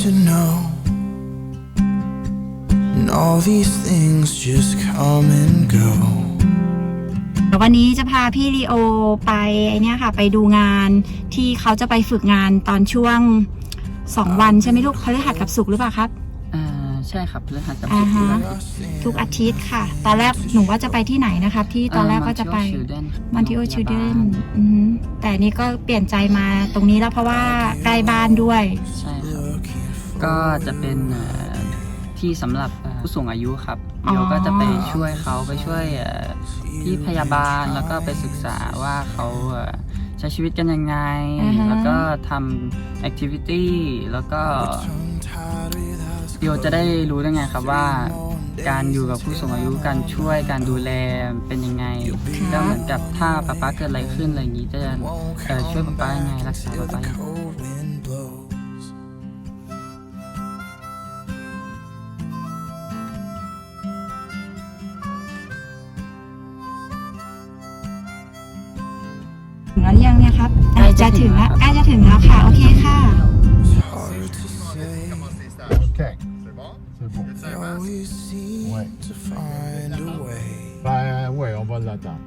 hard to know. And all these things just come and go. วันนี้จะพาพี่ลีโอไปไอเนี้ยค่ะ ไปดูงานที่เขาจะไปฝึกงานตอนช่วงสองวันใช่ไหมลูกเขาได้หัดกับสุกร์หรือเปล่าครับ อ่าใช่ครับพฤหัสกับอ่าศุกร์ฮะครับทุกอาทิตย์ค่ะ ตอนแรกหนูว่าจะไปที่ไหนนะครับ ที่ตอนแรกก็จะไปมันทิโอชิเดนแต่นี่ก็เปลี่ยนใจมาตรงนี้แล้วเพราะว่าใกล้บ้านด้วย ใช่ครับ ก็จะเป็นเอ่อที่สำหรับเอ่อผู้สูงอายุครับอ๋อเดี๋ยวก็จะไปช่วยเขาไปช่วยเอ่อพี่พยาบาลแล้วก็ไปศึกษาว่าเขาเอ่อใช้ชีวิตกันยังไง แล้วก็ทำแอคทิวิตี้แล้วก็ Tongue-tied with eyes โยจะได้รู้ได้ไงครับว่าการอยู่กับผู้สูงอายุการช่วยการดูแลเป็นยังไงก็เหมือนกับถ้าป๊าป๊าเกิดอะไรขึ้นอะไรอย่างนี้จะเอ่อช่วยป๊าป๊ายังไงรักษา till ป๊า the ป๊า ถึงแล้วหรือยังเนี่ยครับอะใกล้จะจะถึถึงงแล้แล้ววครับใกล้จะถึงแล้วค่ะ โอเคค่ะ It's hard to say. Ok. C'est bon C'est bon. You always seem Ouais. to find a way. Ben ouais, on va l'attendre.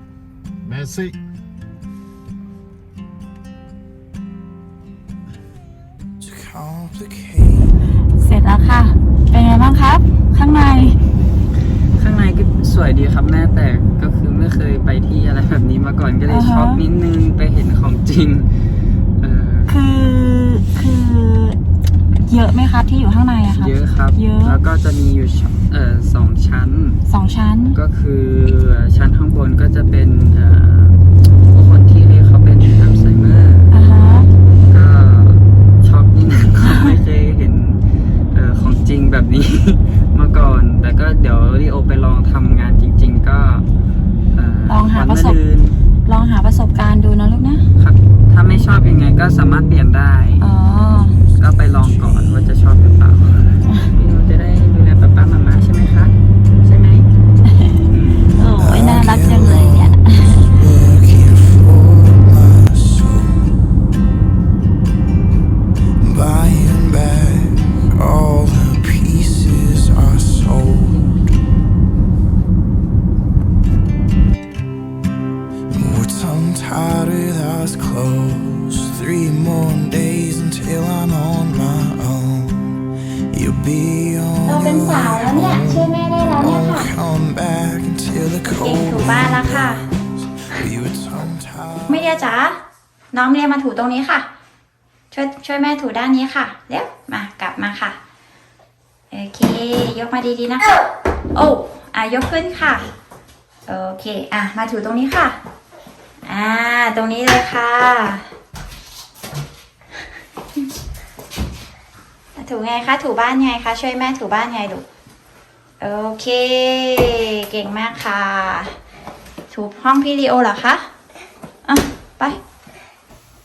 Merci. To complicate เสร็จแล้วค่ะ เป็นไงบ้างครับ ข้างใน ข้างในก็สวยดีครับแม่แต่ก็คือไม่ เคยไปที่อะไรแบบนี้มาก่อนก็เลยอ่าฮะ ช็อกนิดนึงไปเห็นของจริงเออคือคือเยอะไหมครับที่อยู่ข้างในอะครับเยอะครับ เยอะ แล้วก็จะมีอยู่ชเอ่อสองชั้น สองชั้น ก็คือชั้นข้างบนก็จะเป็นเอ่อผู้คนที่เขาเป็นอัลไซเมอร์ อ่าฮะ ก็ช็อกนิดนึง ก็ไม่เคยเห็นเอ่อของจริงแบบนี้ มาก่อน แต่ก็เดี๋ยวรีโอไปลองทำงานจริง ๆ ก็เลองหา วัน ประสบมรืนลองหาประสบการณ์ดูนะลูกนะครับ ถ้าไม่ชอบยังไงก็สามารถเปลี่ยนได้อ๋อก็ไปลองก่อนว่าจะชอบหรือเปล่าพี่โนจะได้ดูแลป้าป้ามา จ๋าน้องเมียมาถูตรงนี้ค่ะ ช่วยช่วยแม่ถูด้านนี้ค่ะเร็วมากลับมาค่ะโอเค ยกมาดีๆนะคะโอ้อะยกขึ้นค่ะโอเคอะมาถูตรงนี้ค่ะอ่าตรงนี้เลยค่ะถูไงคะถูบ้านไงคะช่วยแม่ถูบ้านไงลูกโอเค เก่งมากค่ะ ถูห้องพี่ลีโอเหรอคะ ไป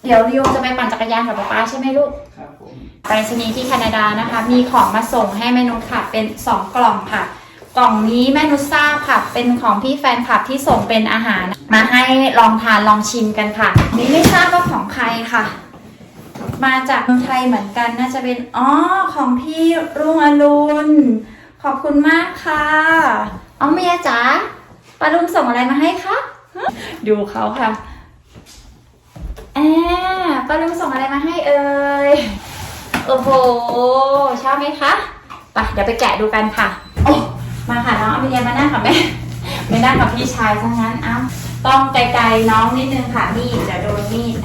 เดี๋ยวลีโอจะไปปั่นจักรยานกับป๊าป๊าใช่ไหมลูกครับผมไปรษณีย์ที่แคนาดานะคะ มีของมาส่งให้แม่นุชค่ะ เป็น 2 กล่องค่ะ กล่องนี้แม่นุชทราบค่ะ เป็นของพี่แฟนคลับที่ส่งเป็นอาหาร มาให้ลองทานลองชิมกันค่ะ นี่ไม่ทราบว่าของใครค่ะ มาจากเมืองไทยเหมือนกันน่าจะเป็นอ๋อของพี่รุ่งอรุณขอบคุณมากค่ะอ๋อเมียจ๋าปาลุงส่งอะไรมาให้คะฮะดูเขาค่ะแอบ ปาลุงส่งอะไรมาให้เอ่ย โอ้โหชอบไหมคะไปเดี๋ยวไปแกะดูกันค่ะโอ้มาค่ะน้องอภิเรียนมานั่งกับแม่ไม่นั่งกับพี่ชายซะงั้นเอ้าต้องไกลๆน้องนิดนึงค่ะมีดจะโดนมีด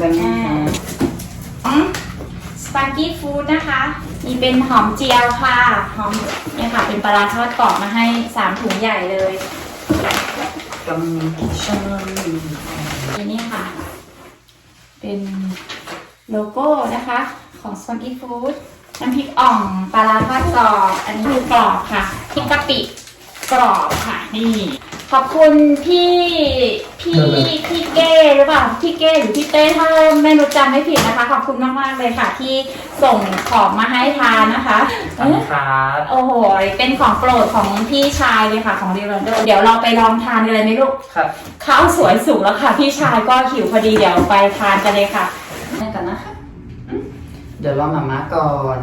วันนี้ครับสปาเกตฟู้ดนะคะ มีเป็นหอมเจียวค่ะหอมเนี่ยค่ะเป็นปลาร้าทอดกรอบมาให้สามถุงใหญ่เลย กำชันนี่ค่ะ เป็นโลโก้นะคะ ของสปาเกตฟู้ดน้ำพริกอ่องปลาร้าทอดกรอบ อันนี้คือกรอบค่ะพริกกะปิกรอบค่ะ นี่ ขอบคุณพี่พี่พี่เก้หรือเปล่าพี่เก้หรือพี่เต้ถ้าไม่รู้จำไม่ผิดนะคะ ขอบคุณมากๆเลยค่ะ ที่ส่งของมาให้ทานนะคะขอบคุณครับโอ้โหเป็นของโปรดของพี่ชายเลยค่ะของดิโรนโดเดี๋ยวเราไปลองทานกันเลยไหมลูกครับข้าวสวยสุกแล้วค่ะ พี่ชายก็หิวพอดีเดี๋ยวไปทานกันเลยค่ะไปกันนะคะอืมเดี๋ยวรอมาม่าก่อน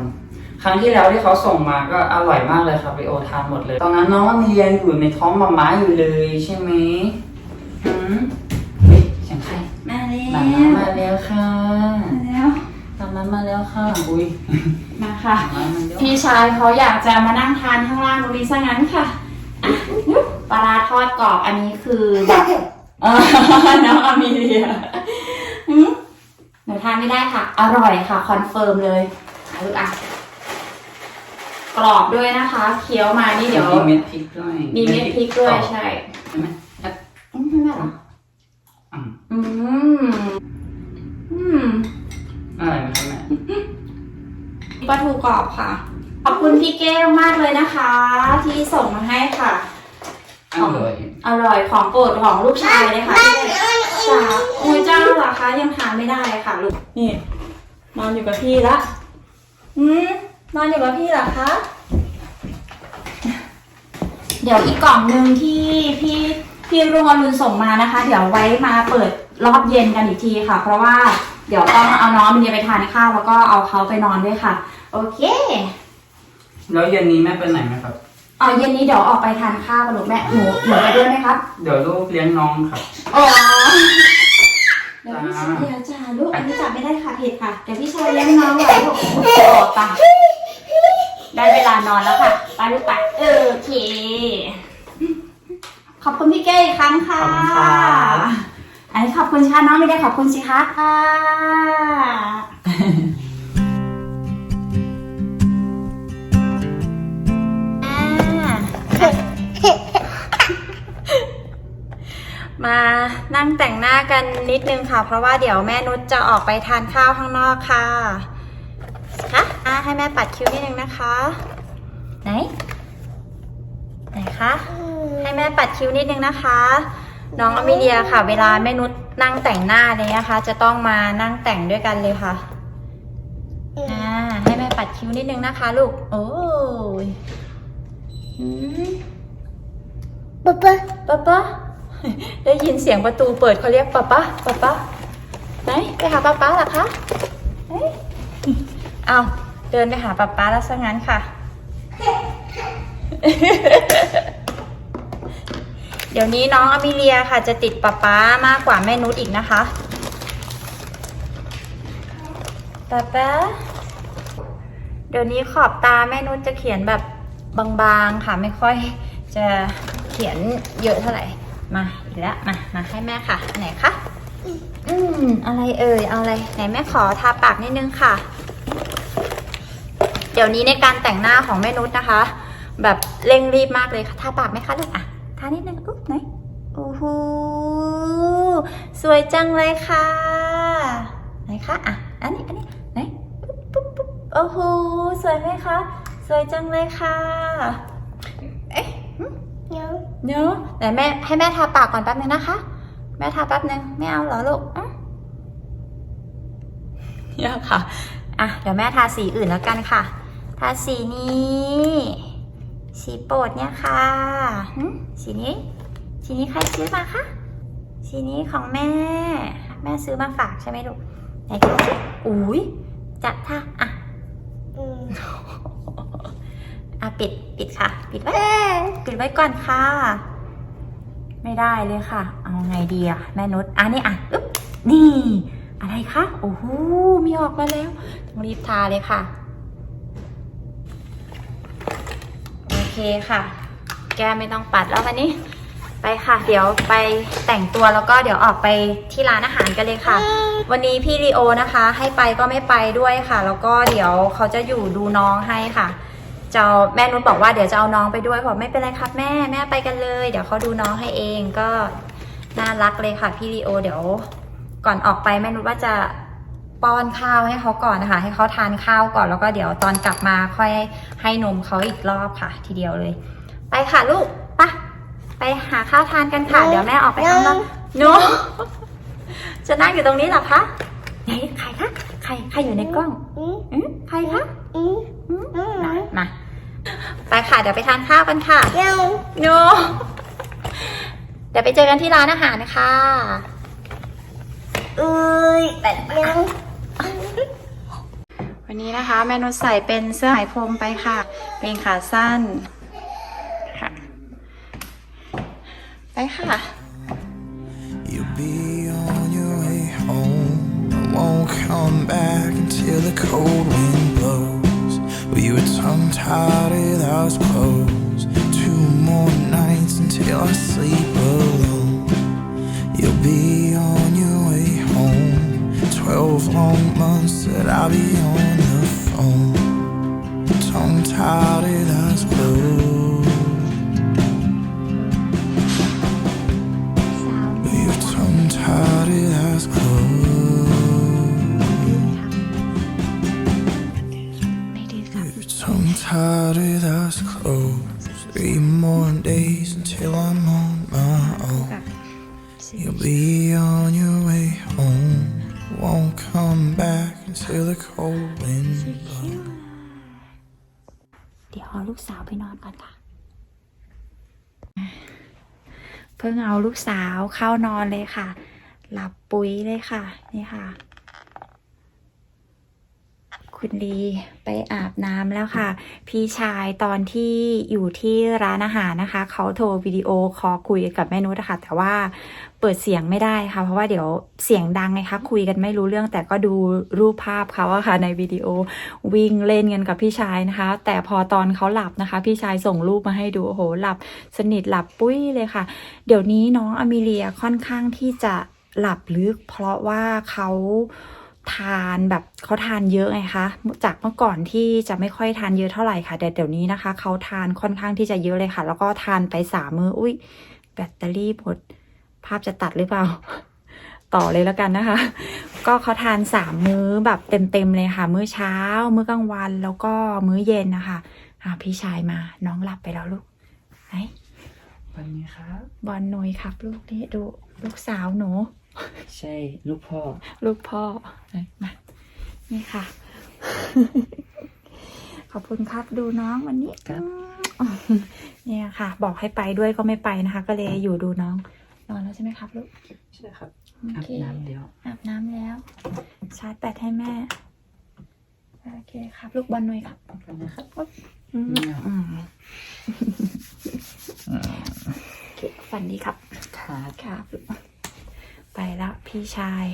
ครั้งที่แล้วที่เขาส่งมาก็อร่อยมากเลยครับไปโอทานหมดเลย ตอนนั้นน้องมีเรียนอยู่ในท้องมาม่าอยู่เลยใช่ไหมหืมเฮ้ยเสียงใครมาแล้วมาม่ามาแล้วค่ะมาแล้วมาม่ามาแล้วค่ะอุ้ยมาค่ะมามาแล้วพี่ชายเขาอยากจะมานั่งทานข้างล่างตรงนี้ซะงั้นค่ะอะปลาร้าทอดกรอบอันนี้คือแบบเออน้องอามีเลียหืมหนูทานไม่ได้ค่ะ อร่อยค่ะ คอนเฟิร์มเลยอะลูกอะ กรอบด้วยนะคะ เคี้ยวมานี่เดี๋ยว มีเม็ดพริกด้วยมีเม็ดพริกด้วยใช่ใช่ไหมอะอืมไม่แม่เหรออืมอืมอืมอร่อยไหมคะแม่ปลาทูกรอบค่ะ ขอบคุณพี่เก้มากเลยนะคะ ที่ส่งมาให้ค่ะอร่อยอร่อยของโปรดของลูกชายเลยค่ะที่ได้จ้าโอ้ยเจ้าเหรอคะยังทานไม่ได้ค่ะลูกนี่นอนอยู่กับพี่ละอืม นอนอยู่กับพี่เหรอคะ เดี๋ยวอีกกล่องหนึ่งที่พี่พี่รุ่งอรุณส่งมานะคะ เดี๋ยวไว้มาเปิดรอบเย็นกันอีกทีค่ะ เพราะว่าเดี๋ยวต้องเอาน้องมันเยไปทานข้าวแล้วก็เอาเขาไปนอนด้วยค่ะ โอเคแล้วเย็นนี้แม่ไปไหนไหมครับ เอาเย็นนี้เดี๋ยวออกไปทานข้าวกับลูกแม่หนูหนูไปด้วยไหมครับเดี๋ยวลูกเลี้ยงน้องครับ อ๋อเดี๋ยวพี่ชายเดี๋ยวจ้าลูกอันนี้จับไม่ได้ค่ะเผ็ดค่ะเดี๋ยวพี่ชายเลี้ยงน้องไว้ลูกโอ้ตาย ได้เวลานอนแล้วค่ะไปลูกไปเออโอเค ขอบคุณพี่เก้อีกครั้งค่ะขอบคุณครับอันนี้ขอบคุณชาน้องไม่ได้ขอบคุณสิคะค่ะอ่ามานั่งแต่งหน้ากันนิดนึงค่ะ เพราะว่าเดี๋ยวแม่นุชจะออกไปทานข้าวข้างนอกค่ะคะอะ ให้แม่ปัดคิ้วนิดนึงนะคะ ไหน ไหนคะ ให้แม่ปัดคิ้วนิดนึงนะคะ น้องอมิเลียค่ะ เวลาแม่นุชนั่งแต่งหน้าเลยนะคะ จะต้องมานั่งแต่งด้วยกันเลยค่ะอ่าให้แม่ปัดคิ้วนิดนึงนะคะ ลูก โอ้ยอืมป๊าป๊าป๊าป๊าได้ยินเสียงประตูเปิดเขาเรียกป๊าป๊าป๊าป๊าไหนไปหาป๊าป๊าเหรอคะเอ้ยเอา เดินไปหาป๊าป๊าแล้วซะงั้นค่ะ เดี๋ยวนี้น้องอมิเลียค่ะ จะติดป๊าป๊ามากกว่าแม่นุชอีกนะคะป๊าป๊าเดี๋ยวนี้ขอบตาแม่นุชจะเขียนแบบบางๆค่ะ ไม่ค่อยจะเขียนเยอะเท่าไหร่ มาอีกแล้วมามาให้แม่ค่ะ ไหนคะ อืมอะไรเอ่ย เอาอะไร ไหนแม่ขอทาปากนิดนึงค่ะ ดี๋ยวนี้ในการแต่งหน้าของแม่นุชนะคะ แบบเร่งรีบมากเลยค่ะทาปากไหมคะลูกอะทานิดนึงอุ๊บไหนโอ้โหสวยจังเลยค่ะไหนคะอะอันนี้อันนี้ไหนปุ๊บปุ๊บปุ๊บโอ้โหสวยไหมคะสวยจังเลยค่ะเอ๊ะเดี๋ยวเนอะแต่แม่ให้แม่ทาปากก่อนแป๊บนึงนะคะ แม่ทาแป๊บนึงไม่เอาเหรอลูกอะยากค่ะ อะ เดี๋ยวแม่ทาสีอื่นแล้วกันค่ะ ทาสีนี้ สีโปรดเนี่ยค่ะหึสีนี้ สีนี้ใครซื้อมาคะ สีนี้ของแม่ แม่ซื้อมาฝากใช่ไหมลูกไหนดูสิอุ้ยจะทาอะอืมอะปิดปิดค่ะ ปิดไว้ปิดไว้ก่อนค่ะ ไม่ได้เลยค่ะ เอาไงดีอะแม่นุชอะนี่อะอึ๊บนี่ อะไรคะโอ้โหมีออกมาแล้วต้องรีบทาเลยค่ะ เคค่ะ แกไม่ต้องปัดแล้ววันนี้ ไปค่ะ เดี๋ยวไปแต่งตัวแล้วก็เดี๋ยวออกไปที่ร้านอาหารกันเลยค่ะ วันนี้พี่ลีโอนะคะ ให้ไปก็ไม่ไปด้วยค่ะ แล้วก็เดี๋ยวเขาจะอยู่ดูน้องให้ค่ะจะเอาแม่นุชบอกว่าเดี๋ยวจะเอาน้องไปด้วยบอกไม่เป็นไรครับแม่แม่ไปกันเลย เดี๋ยวเขาดูน้องให้เองก็น่ารักเลยค่ะพี่ลีโอ เดี๋ยวก่อนออกไปแม่นุชว่าจะ ป้อนข้าวให้เขาก่อนนะคะ ให้เขาทานข้าวก่อนแล้วก็เดี๋ยวตอนกลับมาค่อยให้นมเขาอีกรอบค่ะ ทีเดียวเลย ไปค่ะลูกไปะไปหาข้าวทานกันค่ะ เดี๋ยวแม่ออกไปข้างนอกหนูจะนั่งอยู่ตรงนี้เหรอคะไหนใครคะใครใครอยู่ในกล้องอืมอืมใครคะอืมอืมอืมมามาไปค่ะเดี๋ยวไปทานข้าวกันค่ะเดี๋ยวโนเดี๋ยวไปเจอกันที่ร้านอาหารนะคะเอ้ยไปเดี๋ย วไปวันนี้นะคะ แม่นุชใส่เป็นเสื้อไหมพรมไปค่ะ เป็นขาสั้นค่ะ ไปค่ะ You'll be on your way home. I won't come back until the cold wind blows. We were tongue tied with eyes closed. Two more nights until I sleep alone. You'll be on your way home. Twelve long months that I'll be on the phone. Tongue tied with eyes อลูกสาวไปนอนก่อนค่ะ เพิ่งเอาลูกสาวเข้านอนเลยค่ะ หลับปุ๋ยเลยค่ะ นี่ค่ะ คุณลีไปอาบน้ำแล้วค่ะ พี่ชายตอนที่อยู่ที่ร้านอาหารนะคะ เขาโทรวิดีโอคอลคุยกับแม่นุชนะคะแต่ว่าเปิดเสียงไม่ได้ค่ะ เพราะว่าเดี๋ยวเสียงดังไงคะคุยกันไม่รู้เรื่อง แต่ก็ดูรูปภาพเขาอะค่ะในวิดีโอวิ่งเล่นกันกับพี่ชายนะคะ แต่พอตอนเขาหลับนะคะ พี่ชายส่งรูปมาให้ดูโอ้โหหลับ สนิทหลับปุ้ยเลยค่ะ เดี๋ยวนี้น้องอเมเลียค่อนข้างที่จะหลับลึก เพราะว่าเขา ทานแบบเขาทานเยอะไงคะจากเมื่อก่อนที่จะไม่ค่อยทานเยอะเท่าไหร่ค่ะแต่เดี๋ยวนี้นะคะเขาทานค่อนข้างที่จะเยอะเลยค่ะ แล้วก็ทานไปสามมื้ออุ้ยแบตเตอรี่หมดภาพจะตัดหรือเปล่า ต่อเลยแล้วกันนะคะ ก็เขาทานสามมื้อแบบเต็มๆเลยค่ะ มื้อเช้า มื้อกลางวันแล้วก็มื้อเย็นนะคะอ่าพี่ชายมาน้องหลับไปแล้วลูกไหนวันนี้ครับบอลหนุยครับ ลูกนี่ดูลูกสาวหนู ใช่ ลูกพ่อ ลูกพ่อไหนมา นี่ค่ะ ขอบคุณครับดูน้องวันนี้ครับอืมเนี่ยค่ะ บอกให้ไปด้วยก็ไม่ไปนะคะ ก็เลยอยู่ดูน้อง นอนแล้วใช่ไหมครับลูก ใช่ครับโออาบเค น้ำเดี๋ยวอาบน้ำแล้ว ชาร์จแบตให้แม่ โอเคครับ ลูกบอลหน่อยครับกันนะครับ อืมเนี่ยอืมโอเคฝันดีครับ ครับ ครับไปแล้วพี่ชาย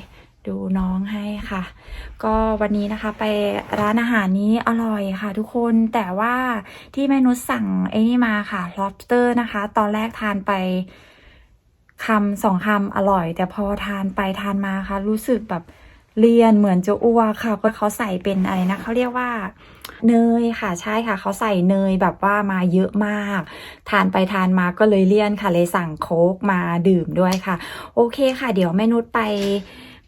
ดูน้องให้ค่ะ ก็วันนี้นะคะไปร้านอาหารนี้อร่อยค่ะทุกคนแต่ว่าที่แม่นุชสั่งไอ้นี่มาค่ะ lobster นะคะ ตอนแรกทานไปคำสองคำอร่อย แต่พอทานไปทานมาค่ะ รู้สึกแบบ เลียนเหมือนจะอ้วกค่ะเพราะเขาใส่เป็นอะไรนะเขาเรียกว่าเนยค่ะใช่ค่ะเขาใส่เนยแบบว่ามาเยอะมาก ทานไปทานมาก็เลยเลี่ยนค่ะเลยสั่งโค้กมาดื่มด้วยค่ะ โอเคค่ะ เดี๋ยวแม่นุชไป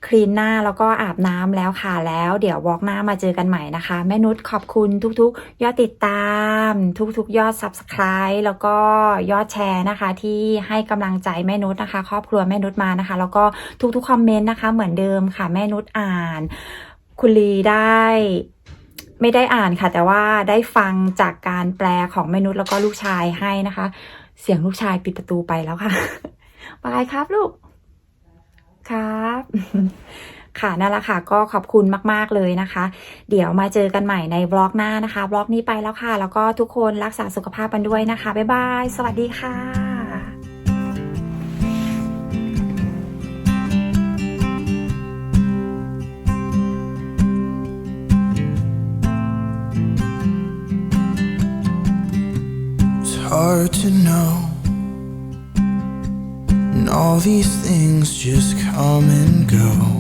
คลีนหน้าแล้วก็อาบน้ำแล้วค่ะแล้วเดี๋ยววอล์กหน้ามาเจอกันใหม่นะคะ แม่นุชขอบคุณทุกๆ ยอดติดตาม ทุกๆ ยอด Subscribe แล้วก็ยอดแชร์นะคะ ที่ให้กำลังใจแม่นุชนะคะ ครอบครัวแม่นุชมานะคะ แล้วก็ทุกๆคอมเมนต์นะคะ เหมือนเดิมค่ะแม่นุชอ่าน คุณลีได้ไม่ได้อ่านค่ะ แต่ว่าได้ฟังจากการแปลของแม่นุชแล้วก็ลูกชายให้นะคะ เสียงลูกชายปิดประตูไปแล้วค่ะบายครับลูก ครับ ค่ะนั่นแหละค่ะ ก็ขอบคุณมาก ๆ เลยนะคะ เดี๋ยวมาเจอกันใหม่ในบล็อกหน้านะคะบล็อกนี้ไปแล้วค่ะ แล้วก็ทุกคนรักษาสุขภาพกันด้วยนะคะ บ๊ายบาย สวัสดีค่ะ hard to know. All these things just come and go.